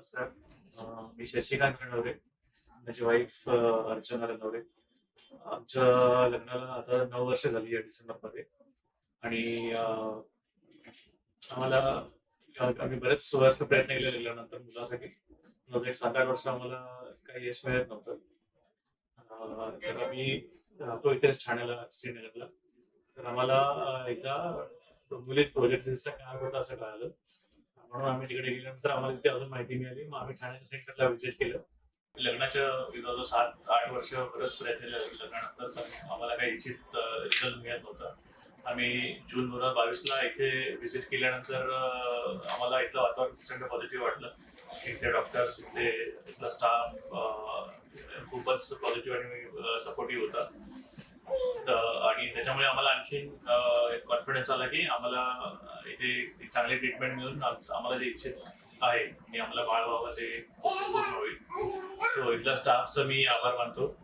नमस्कार. मी शशिकांत रणवरे माझी वाईफ अर्चना रणवरे आमच्या लग्नाला आता नऊ वर्ष झाली या डिसेंबरमध्ये आणि आम्हाला आम्ही बरेच वर्ष प्रयत्न केले लग्नानंतर मुलासाठी. एक सात आठ वर्ष आम्हाला काही यश मिळत नव्हतं. तर आम्ही राहतो इथेच ठाण्याला श्रीनगरला. तर आम्हाला एकदा मुलीत प्रोजेक्टचा काय होता असं कळालं. म्हणून आम्ही तिकडे गेल्यानंतर आम्हाला तिथे अजून माहिती मिळाली. मग आम्ही ठाण्याच्या सेंटरला व्हिजिट केलं. लग्नाच्या जवळजवळ सात आठ वर्ष बरंच प्रयत्न लग्नानंतर पण आम्हाला काही इच्छित रिझल्ट मिळत नव्हता. आम्ही जून दोन हजार बावीसला इथे व्हिजिट केल्यानंतर आम्हाला इथलं वातावरण प्रचंड पॉझिटिव्ह वाटलं. इथले डॉक्टर्स इथले इथला स्टाफ खूपच पॉझिटिव्ह आणि सपोर्टिव्ह होता. तर- आणि त्याच्यामुळे आम्हाला आणखीन कॉन्फिडन्स आला की आम्हाला इथे चांगली ट्रीटमेंट मिळून आम्हाला जे इच्छित आहे मी आम्हाला बाळ व्हावं ते पूर्ण होईल. इथल्या स्टाफचं मी आभार मानतो.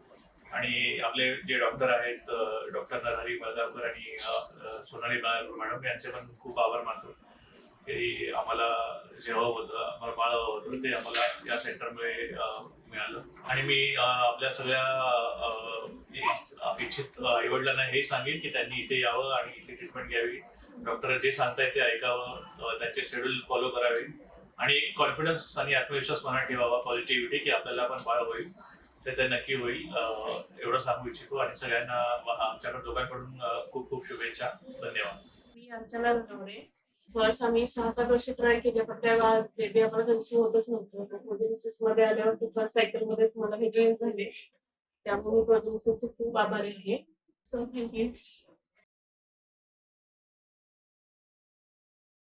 आणि आपले जे डॉक्टर आहेत डॉक्टर नरहरी बळगावकर आणि सोनाली बळगावकर मॅडम यांचे पण खूप आभार मानतो. की आम्हाला जे हवं होतं आम्हाला बाळ हवं होतं ते आम्हाला या सेंटरमुळे मिळालं. आणि मी आपल्या सगळ्या अं, इ- आईवडिलांना हे सांगेन की त्यांनी इथे यावं आणि इथे ट्रीटमेंट घ्यावी. डॉक्टर जे सांगतायत ते ऐकावं त्यांचे शेड्यूल फॉलो करावे. आणि कॉन्फिडन्स आणि आत्मविश्वास मनात ठेवावा पॉझिटिव्हिटी की आपल्याला पण बाळ होईल तर ते नक्की होईल. एवढं सांगू इच्छितो आणि सगळ्यांना आमच्याकडे दोघांकडून खूप खूप शुभेच्छा. धन्यवाद. मी अर्चना फर्स्ट आम्ही सहा सात वर्ष ट्राय केले पण त्या बेबी आम्हाला कन्सिव्ह होतच नव्हतं. मध्ये आल्यावर फर्स्ट सायकल मध्येच मला हे जॉईन झाले. त्यामुळे प्रदूषणचे खूप आभारी आहे. So thank you